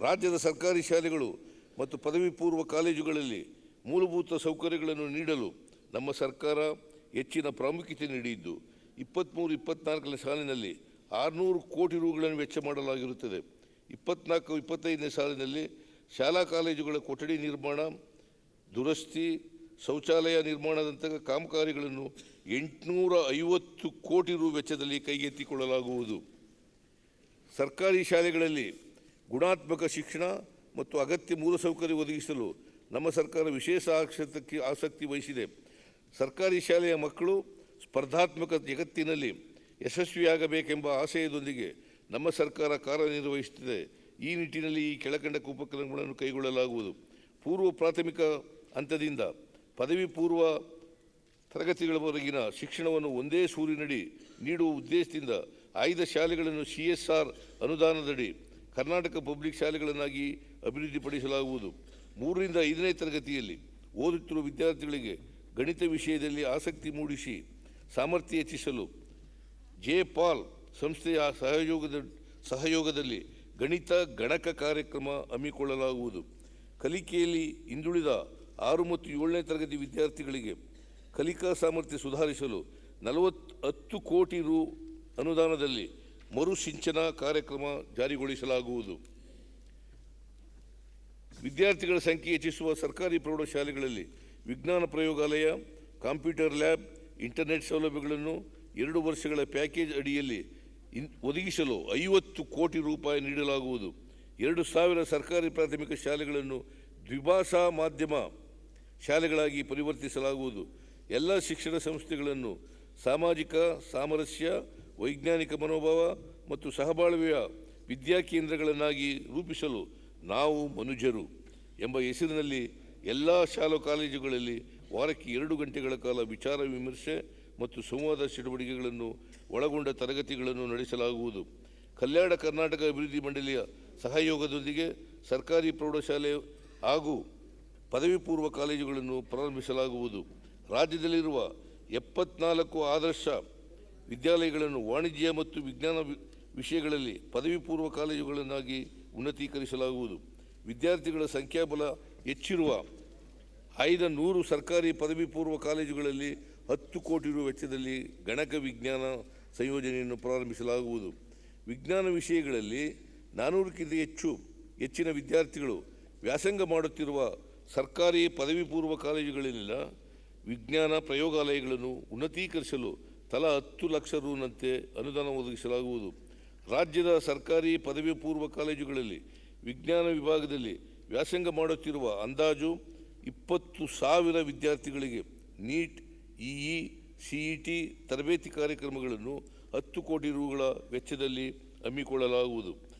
ರಾಜ್ಯದ ಸರ್ಕಾರಿ ಶಾಲೆಗಳು ಮತ್ತು ಪದವಿ ಪೂರ್ವ ಕಾಲೇಜುಗಳಲ್ಲಿ ಮೂಲಭೂತ ಸೌಕರ್ಯಗಳನ್ನು ನೀಡಲು ನಮ್ಮ ಸರ್ಕಾರ ಹೆಚ್ಚಿನ ಪ್ರಾಮುಖ್ಯತೆ ನೀಡಿದ್ದು ಇಪ್ಪತ್ತ್ಮೂರು ಇಪ್ಪತ್ನಾಲ್ಕನೇ ಸಾಲಿನಲ್ಲಿ ಆರುನೂರು ಕೋಟಿ ರೂಗಳನ್ನು ವೆಚ್ಚ ಮಾಡಲಾಗಿರುತ್ತದೆ. ಇಪ್ಪತ್ನಾಲ್ಕು, ಇಪ್ಪತ್ತೈದನೇ ಸಾಲಿನಲ್ಲಿ ಶಾಲಾ ಕಾಲೇಜುಗಳ ಕೊಠಡಿ ನಿರ್ಮಾಣ, ದುರಸ್ತಿ, ಶೌಚಾಲಯ ನಿರ್ಮಾಣದಂತಹ ಕಾಮಗಾರಿಗಳನ್ನು ಎಂಟುನೂರ ಐವತ್ತು ಕೋಟಿ ರು ವೆಚ್ಚದಲ್ಲಿ ಕೈಗೆತ್ತಿಕೊಳ್ಳಲಾಗುವುದು. ಸರ್ಕಾರಿ ಶಾಲೆಗಳಲ್ಲಿ ಗುಣಾತ್ಮಕ ಶಿಕ್ಷಣ ಮತ್ತು ಅಗತ್ಯ ಮೂಲಸೌಕರ್ಯ ಒದಗಿಸಲು ನಮ್ಮ ಸರ್ಕಾರ ವಿಶೇಷ ಆಸಕ್ತಿ ಆಸಕ್ತಿ ವಹಿಸಿದೆ. ಸರ್ಕಾರಿ ಶಾಲೆಯ ಮಕ್ಕಳು ಸ್ಪರ್ಧಾತ್ಮಕ ಜಗತ್ತಿನಲ್ಲಿ ಯಶಸ್ವಿಯಾಗಬೇಕೆಂಬ ಆಶಯದೊಂದಿಗೆ ನಮ್ಮ ಸರ್ಕಾರ ಕಾರ್ಯನಿರ್ವಹಿಸುತ್ತಿದೆ. ಈ ನಿಟ್ಟಿನಲ್ಲಿ ಈ ಕೆಳಕಂಡ ಉಪಕ್ರಮಗಳನ್ನು ಕೈಗೊಳ್ಳಲಾಗುವುದು. ಪೂರ್ವ ಪ್ರಾಥಮಿಕ ಹಂತದಿಂದ ಪದವಿ ಪೂರ್ವ ತರಗತಿಗಳವರೆಗಿನ ಶಿಕ್ಷಣವನ್ನು ಒಂದೇ ಸೂರಿನಡಿ ನೀಡುವ ಉದ್ದೇಶದಿಂದ ಆಯ್ದ ಶಾಲೆಗಳನ್ನು ಸಿ ಎಸ್ ಆರ್ ಅನುದಾನದಡಿ ಕರ್ನಾಟಕ ಪಬ್ಲಿಕ್ ಶಾಲೆಗಳನ್ನಾಗಿ ಅಭಿವೃದ್ಧಿಪಡಿಸಲಾಗುವುದು. ಮೂರರಿಂದ ಐದನೇ ತರಗತಿಯಲ್ಲಿ ಓದುತ್ತಿರುವ ವಿದ್ಯಾರ್ಥಿಗಳಿಗೆ ಗಣಿತ ವಿಷಯದಲ್ಲಿ ಆಸಕ್ತಿ ಮೂಡಿಸಿ ಸಾಮರ್ಥ್ಯ ಹೆಚ್ಚಿಸಲು ಜೆ ಪಾಲ್ ಸಂಸ್ಥೆಯ ಸಹಯೋಗದ, ಸಹಯೋಗದಲ್ಲಿ ಗಣಿತ ಗಣಕ ಕಾರ್ಯಕ್ರಮ ಹಮ್ಮಿಕೊಳ್ಳಲಾಗುವುದು. ಕಲಿಕೆಯಲ್ಲಿ ಹಿಂದುಳಿದ ಆರು ಮತ್ತು ಏಳನೇ ತರಗತಿ ವಿದ್ಯಾರ್ಥಿಗಳಿಗೆ ಕಲಿಕಾ ಸಾಮರ್ಥ್ಯ ಸುಧಾರಿಸಲು ನಲವತ್ತು ಹತ್ತು ಕೋಟಿ ರು ಅನುದಾನದಲ್ಲಿ ಮರುಸಿಂಚನ ಕಾರ್ಯಕ್ರಮ ಜಾರಿಗೊಳಿಸಲಾಗುವುದು. ವಿದ್ಯಾರ್ಥಿಗಳ ಸಂಖ್ಯೆ ಹೆಚ್ಚಿಸುವ ಸರ್ಕಾರಿ ಪ್ರೌಢಶಾಲೆಗಳಲ್ಲಿ ವಿಜ್ಞಾನ ಪ್ರಯೋಗಾಲಯ, ಕಂಪ್ಯೂಟರ್ ಲ್ಯಾಬ್, ಇಂಟರ್ನೆಟ್ ಸೌಲಭ್ಯಗಳನ್ನು ಎರಡು ವರ್ಷಗಳ ಪ್ಯಾಕೇಜ್ ಅಡಿಯಲ್ಲಿ ಇನ್ ಒದಗಿಸಲು ಐವತ್ತು ಕೋಟಿ ರೂಪಾಯಿ ನೀಡಲಾಗುವುದು. ಎರಡು ಸಾವಿರ ಸರ್ಕಾರಿ ಪ್ರಾಥಮಿಕ ಶಾಲೆಗಳನ್ನು ದ್ವಿಭಾಷಾ ಮಾಧ್ಯಮ ಶಾಲೆಗಳಾಗಿ ಪರಿವರ್ತಿಸಲಾಗುವುದು. ಎಲ್ಲ ಶಿಕ್ಷಣ ಸಂಸ್ಥೆಗಳನ್ನು ಸಾಮಾಜಿಕ, ಸಾಮರಸ್ಯ ವೈಜ್ಞಾನಿಕ ಮನೋಭಾವ ಮತ್ತು ಸಹಬಾಳ್ವೆಯ ವಿದ್ಯಾಕೇಂದ್ರಗಳನ್ನಾಗಿ ರೂಪಿಸಲು ನಾವು ಮನುಜರು ಎಂಬ ಹೆಸರಿನಲ್ಲಿ ಎಲ್ಲ ಶಾಲಾ ಕಾಲೇಜುಗಳಲ್ಲಿ ವಾರಕ್ಕೆ ಎರಡು ಗಂಟೆಗಳ ಕಾಲ ವಿಚಾರ ವಿಮರ್ಶೆ ಮತ್ತು ಸಂವಾದ ಚಟುವಟಿಕೆಗಳನ್ನು ಒಳಗೊಂಡ ತರಗತಿಗಳನ್ನು ನಡೆಸಲಾಗುವುದು. ಕಲ್ಯಾಣ ಕರ್ನಾಟಕ ಅಭಿವೃದ್ಧಿ ಮಂಡಳಿಯ ಸಹಯೋಗದೊಂದಿಗೆ ಸರ್ಕಾರಿ ಪ್ರೌಢಶಾಲೆ ಹಾಗೂ ಪದವಿ ಪೂರ್ವ ಕಾಲೇಜುಗಳನ್ನು ಪ್ರಾರಂಭಿಸಲಾಗುವುದು. ರಾಜ್ಯದಲ್ಲಿರುವ ಎಪ್ಪತ್ನಾಲ್ಕು ಆದರ್ಶ ವಿದ್ಯಾಲಯಗಳನ್ನು ವಾಣಿಜ್ಯ ಮತ್ತು ವಿಜ್ಞಾನ ವಿಷಯಗಳಲ್ಲಿ ಪದವಿ ಪೂರ್ವ ಕಾಲೇಜುಗಳನ್ನಾಗಿ ಉನ್ನತೀಕರಿಸಲಾಗುವುದು. ವಿದ್ಯಾರ್ಥಿಗಳ ಸಂಖ್ಯಾಬಲ ಹೆಚ್ಚಿರುವ ಆಯ್ದ ನೂರು ಸರ್ಕಾರಿ ಪದವಿ ಪೂರ್ವ ಕಾಲೇಜುಗಳಲ್ಲಿ ಹತ್ತು ಕೋಟಿ ರು ವೆಚ್ಚದಲ್ಲಿ ಗಣಕ ವಿಜ್ಞಾನ ಸಂಯೋಜನೆಯನ್ನು ಪ್ರಾರಂಭಿಸಲಾಗುವುದು. ವಿಜ್ಞಾನ ವಿಷಯಗಳಲ್ಲಿ ನಾನ್ನೂರಕ್ಕಿಂತ ಹೆಚ್ಚು, ಹೆಚ್ಚಿನ ವಿದ್ಯಾರ್ಥಿಗಳು ವ್ಯಾಸಂಗ ಮಾಡುತ್ತಿರುವ ಸರ್ಕಾರಿ ಪದವಿ ಪೂರ್ವ ಕಾಲೇಜುಗಳಲ್ಲಿನ ವಿಜ್ಞಾನ ಪ್ರಯೋಗಾಲಯಗಳನ್ನು ಉನ್ನತೀಕರಿಸಲು ತಲಾ ಹತ್ತು ಲಕ್ಷ ರೂನಂತೆ ಅನುದಾನ ಒದಗಿಸಲಾಗುವುದು. ರಾಜ್ಯದ ಸರ್ಕಾರಿ ಪದವಿ ಪೂರ್ವ ಕಾಲೇಜುಗಳಲ್ಲಿ, ವಿಜ್ಞಾನ ವಿಭಾಗದಲ್ಲಿ ವ್ಯಾಸಂಗ ಮಾಡುತ್ತಿರುವ ಅಂದಾಜು ಇಪ್ಪತ್ತು ಸಾವಿರ ವಿದ್ಯಾರ್ಥಿಗಳಿಗೆ ನೀಟ್, ಇಇ, ಸಿಇಟಿ ತರಬೇತಿ ಕಾರ್ಯಕ್ರಮಗಳನ್ನು ಹತ್ತು ಕೋಟಿ ರುಗಳ ವೆಚ್ಚದಲ್ಲಿ ಹಮ್ಮಿಕೊಳ್ಳಲಾಗುವುದು.